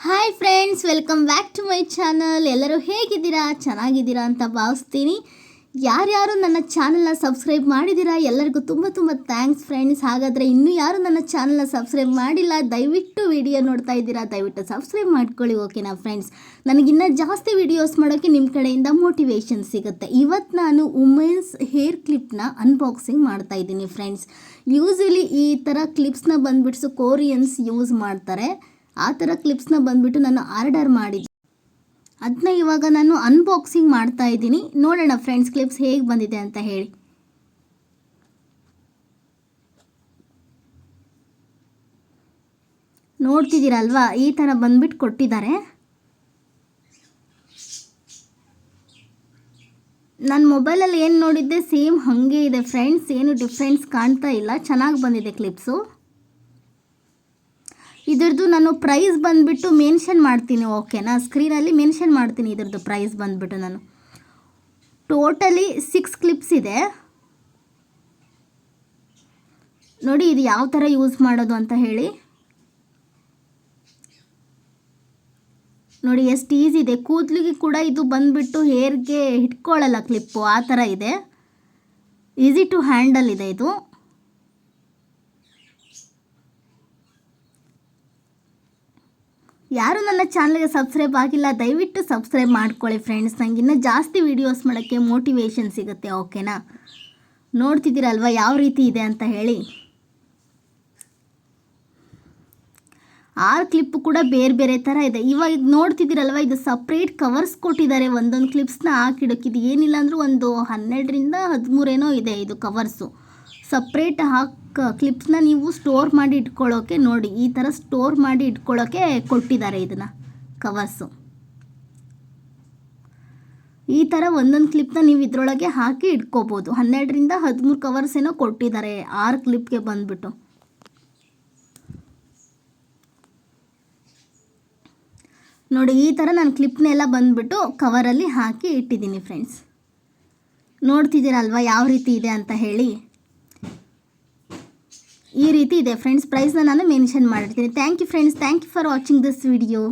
Hi friends welcome back to my channel ಎಲ್ಲರೂ ಹೇಗಿದ್ದೀರಾ? ಚೆನ್ನಾಗಿದ್ದೀರಾ ಅಂತ ಭಾವಿಸ್ತೀನಿ. ಯಾರ್ಯಾರು ನನ್ನ ಚಾನಲ್ನ ಸಬ್ಸ್ಕ್ರೈಬ್ ಮಾಡಿದ್ದೀರಾ? ಎಲ್ಲರಿಗೂ ತುಂಬ ತುಂಬ ಥ್ಯಾಂಕ್ಸ್ ಫ್ರೆಂಡ್ಸ್. ಹಾಗಾದರೆ ಇನ್ನೂ ಯಾರು ನನ್ನ ಚಾನಲ್ನ ಸಬ್ಸ್ಕ್ರೈಬ್ ಮಾಡಿಲ್ಲ? ದಯವಿಟ್ಟು ವಿಡಿಯೋ ನೋಡ್ತಾ ಇದ್ದೀರಾ? ದಯವಿಟ್ಟು ಸಬ್ಸ್ಕ್ರೈಬ್ ಮಾಡ್ಕೊಳ್ಳಿ, ಓಕೆನಾ ಫ್ರೆಂಡ್ಸ್? ನನಗಿನ್ನೂ ಜಾಸ್ತಿ ವಿಡಿಯೋಸ್ ಮಾಡೋಕ್ಕೆ ನಿಮ್ಮ ಕಡೆಯಿಂದ ಮೋಟಿವೇಶನ್ ಸಿಗುತ್ತೆ. ಇವತ್ತು ನಾನು ವುಮೆನ್ಸ್ ಹೇರ್ ಕ್ಲಿಪ್ನ ಅನ್ಬಾಕ್ಸಿಂಗ್ ಮಾಡ್ತಾ ಇದ್ದೀನಿ ಫ್ರೆಂಡ್ಸ್. ಯೂಸ್ವಲಿ ಈ ಥರ ಕ್ಲಿಪ್ಸ್ನ ಬಂದುಬಿಟ್ಟು ಕೋರಿಯನ್ಸ್ ಯೂಸ್ ಮಾಡ್ತಾರೆ. ಆ ಥರ ಕ್ಲಿಪ್ಸ್ನ ಬಂದುಬಿಟ್ಟು ನಾನು ಆರ್ಡರ್ ಮಾಡಿದ್ದೆ ಅದನ್ನ ಇವಾಗ ನಾನು ಅನ್ಬಾಕ್ಸಿಂಗ್ ಮಾಡ್ತಾ ಇದ್ದೀನಿ. ನೋಡೋಣ ಫ್ರೆಂಡ್ಸ್ ಕ್ಲಿಪ್ಸ್ ಹೇಗೆ ಬಂದಿದೆ ಅಂತ ಹೇಳಿ. ನೋಡ್ತಿದ್ದೀರಲ್ವಾ? ಈ ಥರ ಬಂದ್ಬಿಟ್ಟು ಕೊಟ್ಟಿದ್ದಾರೆ. ನನ್ನ ಮೊಬೈಲಲ್ಲಿ ಏನು ನೋಡಿದ್ದೆ? ಸೇಮ್ ಹಾಗೆ ಇದೆ ಫ್ರೆಂಡ್ಸ್ ಏನು ಡಿಫ್ರೆನ್ಸ್ ಕಾಣ್ತಾ ಇಲ್ಲ. ಚೆನ್ನಾಗಿ ಬಂದಿದೆ ಕ್ಲಿಪ್ಸು ಇದ್ರದ್ದು ನಾನು ಪ್ರೈಸ್ ಬಂದುಬಿಟ್ಟು ಮೆನ್ಷನ್ ಮಾಡ್ತೀನಿ ಓಕೆನಾ ಸ್ಕ್ರೀನಲ್ಲಿ ಮೆನ್ಷನ್ ಮಾಡ್ತೀನಿ ಇದ್ರದ್ದು ಪ್ರೈಸ್ ಬಂದುಬಿಟ್ಟು ನಾನು. ಟೋಟಲಿ ಸಿಕ್ಸ್ ಕ್ಲಿಪ್ಸ್ ಇದೆ. ನೋಡಿ ಇದು ಯಾವ ಥರ ಯೂಸ್ ಮಾಡೋದು ಅಂತ ಹೇಳಿ. ನೋಡಿ ಎಷ್ಟು ಈಸಿ ಇದೆ. ಕೂದಲಿಗೆ ಕೂಡ ಇದು ಬಂದುಬಿಟ್ಟು ಹೇರ್ಗೆ ಹಿಡ್ಕೊಳ್ಳಲ್ಲ ಕ್ಲಿಪ್ಪು ಆ ಥರ ಇದೆ. ಈಸಿ ಟು ಹ್ಯಾಂಡಲ್ ಇದೆ ಇದು. ಯಾರು ನನ್ನ ಚಾನಲ್ಗೆ ಸಬ್ಸ್ಕ್ರೈಬ್ ಆಗಿಲ್ಲ, ದಯವಿಟ್ಟು ಸಬ್ಸ್ಕ್ರೈಬ್ ಮಾಡ್ಕೊಳ್ಳಿ ಫ್ರೆಂಡ್ಸ್ ನಂಗೆ ಇನ್ನೂ ಜಾಸ್ತಿ ವೀಡಿಯೋಸ್ ಮಾಡೋಕ್ಕೆ ಮೋಟಿವೇಶನ್ ಸಿಗುತ್ತೆ ಓಕೆನಾ ನೋಡ್ತಿದ್ದೀರಲ್ವ, ಯಾವ ರೀತಿ ಇದೆ ಅಂತ ಹೇಳಿ? ಆರು ಕ್ಲಿಪ್ ಕೂಡ ಬೇರೆ ಬೇರೆ ಥರ ಇದೆ. ಇವಾಗ ನೋಡ್ತಿದ್ದೀರಲ್ವ, ಇದು ಸಪ್ರೇಟ್ ಕವರ್ಸ್ ಕೊಟ್ಟಿದ್ದಾರೆ. ಒಂದೊಂದು ಕ್ಲಿಪ್ಸ್ನ ಹಾಕಿಡೋಕ್ಕಿದ್ದು ಏನಿಲ್ಲ ಅಂದರೂ ಒಂದು ಹನ್ನೆರಡರಿಂದ ಹದಿಮೂರೇನೋ ಇದೆ ಇದು ಕವರ್ಸು ಸಪ್ರೇಟ್ ಹಾಕಿ ಕ್ಲಿಪ್ಸ್ನ ನೀವು ಸ್ಟೋರ್ ಮಾಡಿ ಇಟ್ಕೊಳ್ಳೋಕೆ ನೋಡಿ, ಈ ಥರ ಸ್ಟೋರ್ ಮಾಡಿ ಇಟ್ಕೊಳ್ಳೋಕೆ ಕೊಟ್ಟಿದ್ದಾರೆ ಇದನ್ನು ಕವರ್ಸು ಈ ಥರ ಒಂದೊಂದು ಕ್ಲಿಪ್ನ ನೀವು ಇದರೊಳಗೆ ಹಾಕಿ ಇಟ್ಕೋಬೋದು. ಹನ್ನೆರಡರಿಂದ ಹದಿಮೂರು ಕವರ್ಸ್ ಏನೋ ಕೊಟ್ಟಿದ್ದಾರೆ, ಆರು ಕ್ಲಿಪ್ಗೆ ಬಂದುಬಿಟ್ಟು. ನೋಡಿ, ಈ ಥರ ನಾನು ಕ್ಲಿಪ್ನೆಲ್ಲ ಬಂದುಬಿಟ್ಟು ಕವರಲ್ಲಿ ಹಾಕಿ ಇಟ್ಟಿದ್ದೀನಿ ಫ್ರೆಂಡ್ಸ್ ನೋಡ್ತಿದ್ದೀರಲ್ವ, ಯಾವ ರೀತಿ ಇದೆ ಅಂತ ಹೇಳಿ? ಈ ರೀತಿ ಇದೆ. ಫ್ರೆಂಡ್ಸ್ ಪ್ರೈಸ್ನ ನಾನು ಮೆನ್ಷನ್ ಮಾಡಿರ್ತೀನಿ. Thank you friends thank you for watching this video